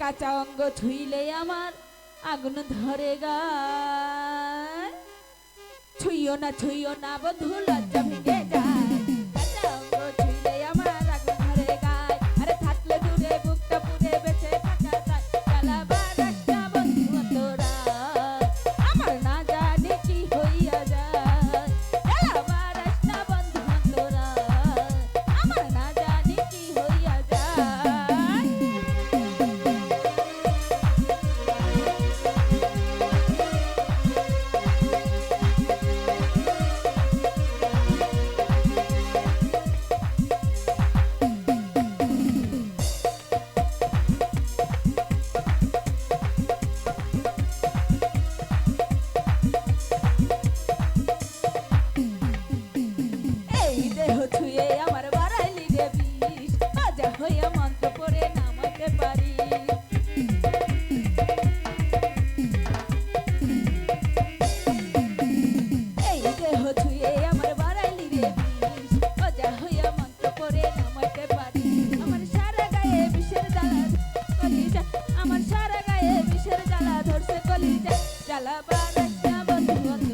কাঁচা অঙ্গ ছুইলে আমার আগুন ধরে গা ছুইও না ছুইও না বধু লজ্জা alabar, te amo,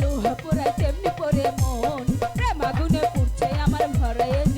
লোহা পোড়ায় তেমনি পরে মন। প্রেম আগুনে পুড়ছে আমার ভরায়